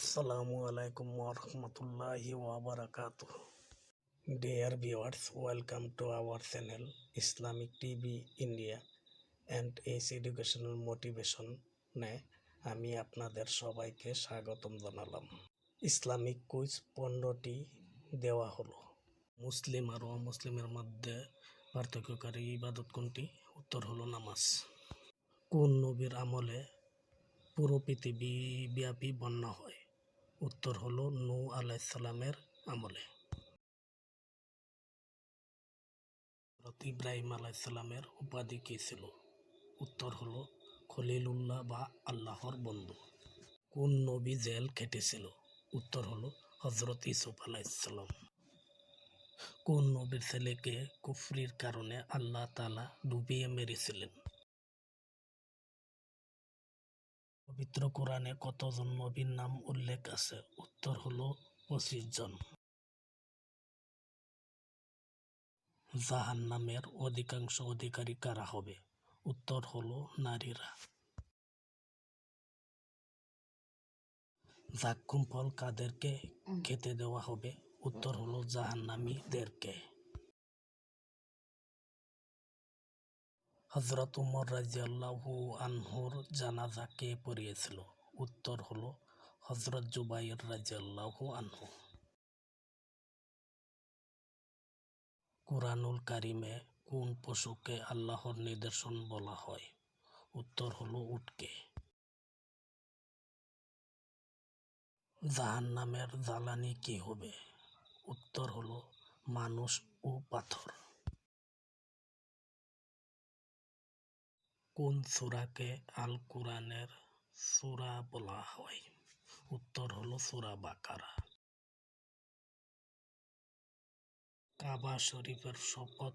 আসসালামু আলাইকুম রহমতুল্লাহি ওবরাকাত dear viewers welcome to our channel Islamic TV India and S educational মোটিভেশনে আমি আপনাদের সবাইকে স্বাগতম জানালাম। ইসলামিক কুইজ পণ্যটি দেওয়া হলো। মুসলিম আর অমুসলিমের মধ্যে পার্থক্যকারী ইবাদত কোনটি? উত্তর হলো নামাজ। কোন নবীর আমলে পুরো পৃথিবী ব্যাপী বন্যা হয়? উত্তর হলো নূ আলাইসালামের আমলে। ইব্রাহিম আলাইসালামের উপাধি কী ছিল? উত্তর হলো খলিলুল্লাহ বা আল্লাহর বন্ধু। কোন নবী জেল খেটেছিল? উত্তর হলো হজরত ইসুফ আলাইসালাম কোন নবীর ছেলেকে কুফরির কারণে আল্লাহ তালা ডুবিয়ে মেরেছিলেন? পবিত্র কোরআনে কতজন নবীর নাম উল্লেখ আছে? উত্তর হলো পঁচিশ জন। জাহান নামের অধিকাংশ অধিকারী কারা হবে? উত্তর হলো নারীরা। জাক্কুম ফল কাদেরকে খেতে দেওয়া হবে? উত্তর হলো জাহান্নামীদেরকে। হজরত উমর রাজিয়াল্লাহু আনহুর জানাজা কে পড়িয়েছিল। উত্তর হলো হজরত জুবাইর রাজিয়াল্লাহু আনহু। কুরআনুল কারিমে কোন পশুকে আল্লাহর নিদর্শন বলা হয়? উত্তর হলো উটকে। জাহান নামের জ্বালানি কি হবে? উত্তর হলো মানুষ ও পাথর। কোন সূরাকে আল কুরআনের সূরা বলা হয়? উত্তর হলো সূরা বাকারা। কাবা শরীফের শপথ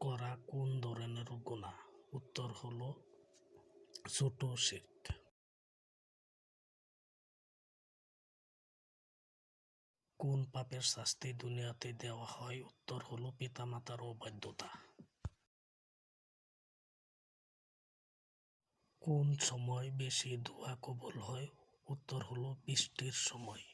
করা কোন ধরনের গুনাহ? উত্তর হলো ছোট শিরক। কোন পাপের শাস্তি দুনিয়াতে দেওয়া হয়? উত্তর হলো পিতামাতার অবাধ্যতা কোন সময় বেশি দোয়া কবুল হয়? উত্তর হলো বৃষ্টির সময়।